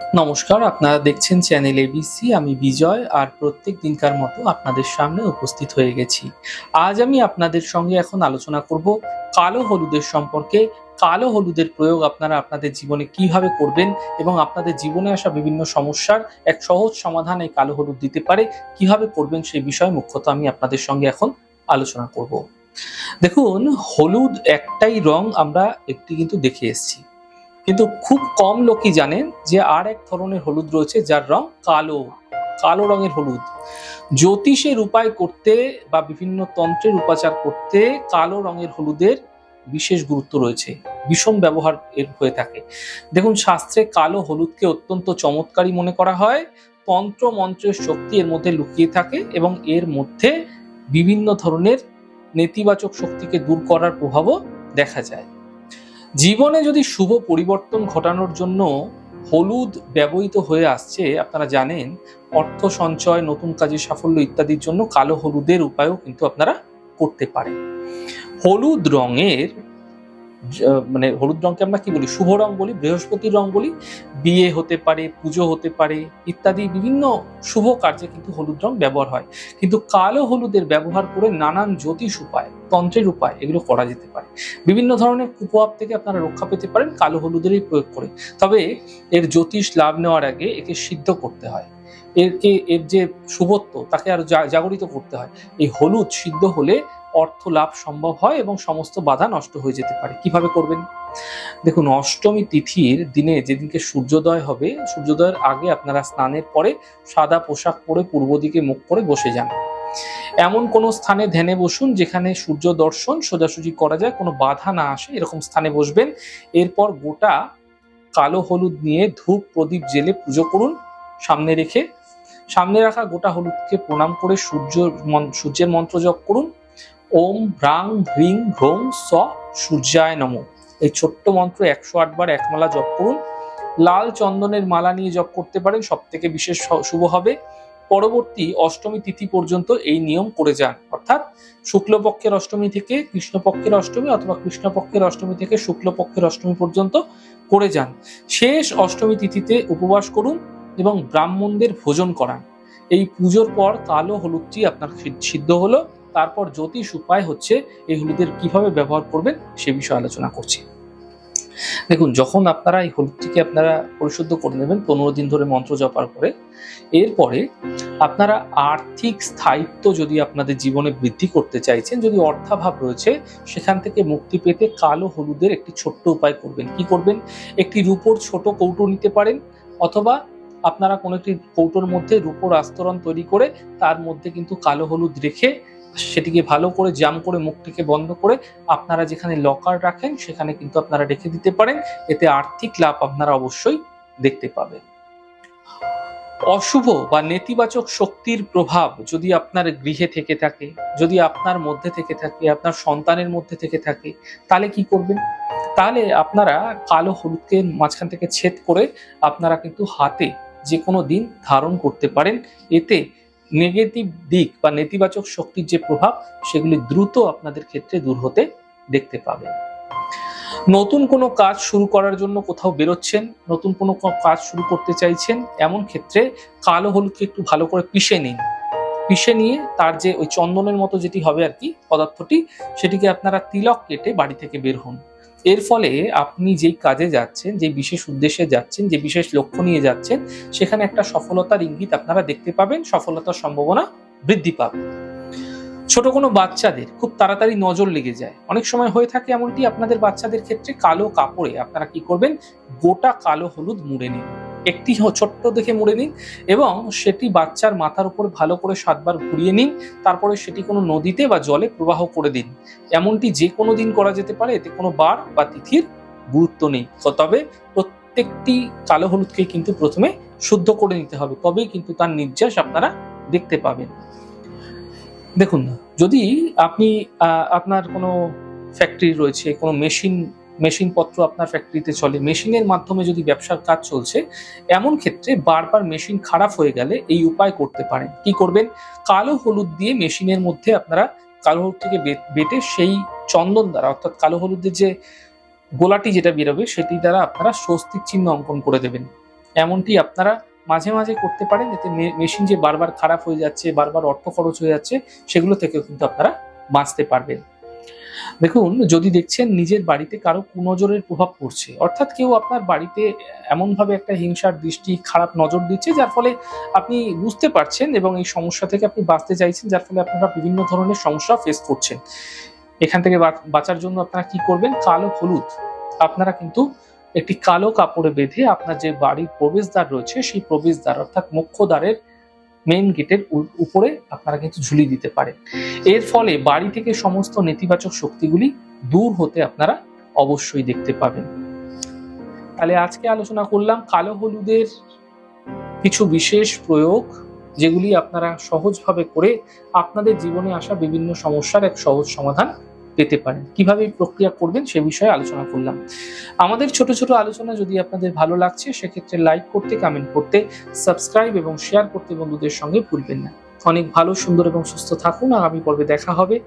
নমস্কার, আপনারা দেখছেন চ্যানেল এবিসি আমি বিজয় আর প্রত্যেক দিনকার মতো আপনাদের সামনে উপস্থিত হয়ে গেছি। আজ আমি আপনাদের সঙ্গে এখন আলোচনা করব কালো হলুদের সম্পর্কে। কালো হলুদের প্রয়োগ আপনারা আপনাদের জীবনে কীভাবে করবেন এবং আপনাদের জীবনে আসা বিভিন্ন সমস্যার এক সহজ সমাধান এই কালো হলুদ দিতে পারে। কীভাবে করবেন সেই বিষয়ে মুখ্যত আমি আপনাদের সঙ্গে এখন আলোচনা করব। দেখুন, হলুদ একটাই রং আমরা একটি কিন্তু দেখে এসেছি। কিন্তু খুব কম লোকই জানেন যে আর এক ধরনের হলুদ রয়েছে যার রং কালো কালো রঙের হলুদ। জ্যোতিষের উপায় করতে বা বিভিন্ন তন্ত্রের উপাচার করতে কালো রঙের হলুদের বিশেষ গুরুত্ব রয়েছে, ভীষণ ব্যবহার এর হয়ে থাকে। দেখুন, শাস্ত্রে কালো হলুদকে অত্যন্ত চমৎকারী মনে করা হয়। তন্ত্র মন্ত্রের শক্তি এর মধ্যে লুকিয়ে থাকে এবং এর মধ্যে বিভিন্ন ধরনের নেতিবাচক শক্তিকে দূর করার প্রভাবও দেখা যায়। জীবনে যদি শুভ পরিবর্তন ঘটানোর জন্য হলুদ ব্যবহৃত হয়ে আসছে, আপনারা জানেন, অর্থ সঞ্চয়, নতুন কাজে সাফল্য ইত্যাদির জন্য কালো হলুদের উপায়ও কিন্তু আপনারা করতে পারেন। হলুদ রঙের মানে হলুদ রঙকে আমরা কি বলি? শুভ রং বলি বৃহস্পতির রং বলি, বিয়ে হতে পারে, পুজো হতে পারে ইত্যাদি বিভিন্ন শুভ কার্যে কিন্তু হলুদ রং ব্যবহার হয়। কিন্তু কালো হলুদের ব্যবহার করে নানান জ্যোতিষ উপায় তন্ত্রের উপায়, এগুলো করা যেতে পারে। বিভিন্ন ধরনের কুপ্রভাব থেকে আপনারা রক্ষা পেতে পারেন, কালো হলুদেরই প্রয়োগ করে। তবে এর জ্যোতিষ লাভ নেওয়ার আগে একে সিদ্ধ করতে হয়। এরকে এর যে শুভত্ব তাকে আরও জাগরিত করতে হয়। এই হলুদ সিদ্ধ হলে অর্থ লাভ সম্ভব হয় এবং সমস্ত বাধা নষ্ট হয়ে যেতে পারে। কীভাবে করবেন? দেখুন, অষ্টমী তিথির দিনে যেদিনকে সূর্যোদয় হবে, সূর্যোদয়ের আগে আপনারা স্নানের পরে সাদা পোশাক পরে পূর্ব দিকে মুখ করে বসে যান। এমন কোনো স্থানে ধ্যানে বসুন যেখানে সূর্য দর্শন সোজাসুজি করা যায়, কোনো বাধা না আসে, এরকম স্থানে বসবেন। এরপর গোটা কালো হলুদ নিয়ে ধূপ প্রদীপ জেলে পুজো করুন সামনে রেখে। সামনে রাখা গোটা হলুদকে প্রণাম করে সূর্য সূর্যের মন্ত্র জপ করুন। ওম ভ্রাং ভ্রিং ভ্রং স সূর্যায় নম। এই ছোট্ট মন্ত্র একশো আটবার একমালা জপ করুন। লাল চন্দনের মালা নিয়ে জপ করতে পারেন সব থেকে বিশেষ শুভ হবে। পরবর্তী অষ্টমী তিথি পর্যন্ত এই নিয়ম করে যান। অর্থাৎ শুক্লপক্ষের অষ্টমী থেকে কৃষ্ণপক্ষের অষ্টমী অথবা কৃষ্ণপক্ষের অষ্টমী থেকে শুক্লপক্ষের অষ্টমী পর্যন্ত করে যান। শেষ অষ্টমী তিথিতে উপবাস করুন এবং ব্রাহ্মণদের ভোজন করান। এই পুজোর পর কালো হলুদটি আপনার সিদ্ধ হলো, তারপর জ্যোতিষ উপায় হচ্ছে এই হলুদের কীভাবে ব্যবহার করবেন সে বিষয়ে আলোচনা করছি। দেখুন, যখন আপনারা এই হলুদটিকে আপনারা পরিশুদ্ধ করে নেবেন পনেরো দিন ধরে মন্ত্র জপার করে, এরপরে আপনারা আর্থিক স্থায়িত্ব যদি আপনাদের জীবনে বৃদ্ধি করতে চাইছেন, যদি অর্থাভাব রয়েছে, সেখান থেকে মুক্তি পেতে কালো হলুদের একটি ছোট্ট উপায় করবেন। কি করবেন? একটি রূপোর ছোট কৌটো নিতে পারেন, অথবা আপনারা কোনো একটি কৌটোর মধ্যে রূপোর আস্তরণ তৈরি করে তার মধ্যে কিন্তু কালো হলুদ রেখে সেটিকে ভালো করে জাম করে মুখটিকে বন্ধ করে আপনারা যেখানে লকার রাখেন, সেখানে কিন্তু আপনারা রেখে দিতে পারেন। এতে আর্থিক লাভ আপনারা অবশ্যই দেখতে পাবেন। অশুভ বা নেতিবাচক শক্তির প্রভাব যদি আপনার গৃহে থেকে থাকে, যদি আপনার মধ্যে থেকে থাকে, আপনার সন্তানের মধ্যে থেকে থাকে, তাহলে কি করবেন? তাহলে আপনারা কালো হলুদকে মাঝখান থেকে ছেদ করে আপনারা কিন্তু হাতে যে কোনো দিন ধারণ করতে পারেন। এতে নেগেটিভ দিক বা নেতিবাচক শক্তির যে প্রভাব, সেগুলি দ্রুত আপনাদের ক্ষেত্রে দূর হতে দেখতে পাবেন। নতুন কোনো কাজ শুরু করার জন্য কোথাও বেরোচ্ছেন, নতুন কোনো কাজ শুরু করতে চাইছেন, এমন ক্ষেত্রে কালো হলুদকে একটু ভালো করে পিষে নিন। পিষে নিয়ে তার যে ওই চন্দনের মতো যেটি হবে আর কি, পদার্থটি, সেটিকে আপনারা তিলক কেটে বাড়ি থেকে বের হন। এর ফলে আপনি যেই কাজে যাচ্ছেন যে বিশেষ উদ্দেশ্যে যাচ্ছেন, যে বিশেষ লক্ষ্য নিয়ে যাচ্ছেন, সেখানে একটা সফলতার ইঙ্গিত আপনারা দেখতে পাবেন, সফলতার সম্ভাবনা বৃদ্ধি পাবে। ছোট কোনো বাচ্চাদের খুব তাড়াতাড়ি নজর লেগে যায়। অনেক সময় হয়ে থাকে এমনটি, আপনাদের বাচ্চাদের ক্ষেত্রে কালো কাপড়ে আপনারা কি করবেন? গোটা কালো হলুদ মুড়ে নিন একটি ছোট্ট দেখে মুড়ে নিন এবং সেটি বাচ্চার মাথার উপর ভালো করে সাতবার ঘুরিয়ে নিন। তারপরে সেটি কোনো নদীতে বা জলে প্রবাহ করে দিন। এমনটি যে কোনো দিন করা যেতে পারে, এতে কোনো বার বা তিথির গুরুত্ব নেই। তবে প্রত্যেকটি কালো হলুদকে কিন্তু প্রথমে শুদ্ধ করে নিতে হবে, তবেই কিন্তু তার নির্যাস আপনারা দেখতে পাবেন। দেখুন, যদি আপনি আপনার কোনো ফ্যাক্টরি রয়েছে, কোনো মেশিন মেশিনপত্র আপনার ফ্যাক্টরিতে চলে। মেশিনের মাধ্যমে যদি ব্যবসার কাজ চলছে, এমন ক্ষেত্রে বারবার মেশিন খারাপ হয়ে গেলে এই উপায় করতে পারেন। কি করবেন? কালো হলুদ দিয়ে মেশিনের মধ্যে আপনারা কালো হলুদ থেকে বেটে সেই চন্দন দ্বারা, অর্থাৎ কালো হলুদের যে গোলাটি যেটা বেরোবে, সেটি দ্বারা আপনারা স্বস্তিক চিহ্ন অঙ্কন করে দেবেন। এমনটি আপনারা মাঝে মাঝে করতে পারেন মে- মেশিন যে বারবার খারাপ হয়ে যাচ্ছে, বারবার অর্থ খরচ হয়ে যাচ্ছে, সেগুলো থেকেও কিন্তু আপনারা বাঁচতে পারবেন। দেখুন, যদি দেখছেন নিজের বাড়িতে কারও কুনজরের প্রভাব পড়ছে, অর্থাৎ কেউ আপনার বাড়িতে এমনভাবে একটা হিংসার দৃষ্টি, খারাপ নজর দিচ্ছে, যার ফলে আপনি বুঝতে পারছেন এবং এই সমস্যা থেকে আপনি বাঁচতে চাইছেন, যার ফলে আপনারা বিভিন্ন ধরনের সমস্যা ফেস করছেন। এখান থেকে বাঁচার জন্য আপনারা কি করবেন? কালো হলুদ। আপনারা কিন্তু একটি কালো কাপড়ে বেঁধে আপনার যে বাড়ির প্রবেশদ্বার রয়েছে, সেই প্রবেশদ্বার, অর্থাৎ মুখ্য মেইন গেটের উপরে আপনারা কিন্তু ঝুলিয়ে দিতে পারেন। এর ফলে বাড়ি থেকে সমস্ত নেতিবাচক শক্তিগুলি দূর হতে আপনারা অবশ্যই দেখতে পাবেন। তাহলে আজকে আলোচনা করলাম কালো হলুদের কিছু বিশেষ প্রয়োগ, যেগুলি আপনারা সহজভাবে করে আপনাদের জীবনে আসা বিভিন্ন সমস্যার এক সহজ সমাধান পেতে পারেন। কীভাবে প্রক্রিয়া করবেন সে বিষয়ে আলোচনা করলাম। আমাদের ছোট ছোট আলোচনা যদি আপনাদের ভালো লাগছে, সেক্ষেত্রে লাইক করতে কমেন্ট করতে সাবস্ক্রাইব এবং শেয়ার করতে বন্ধুদের সঙ্গে ভুলবেন না। অনেক ভালো, সুন্দর এবং সুস্থ থাকুন। আগামী পর্বে দেখা হবে।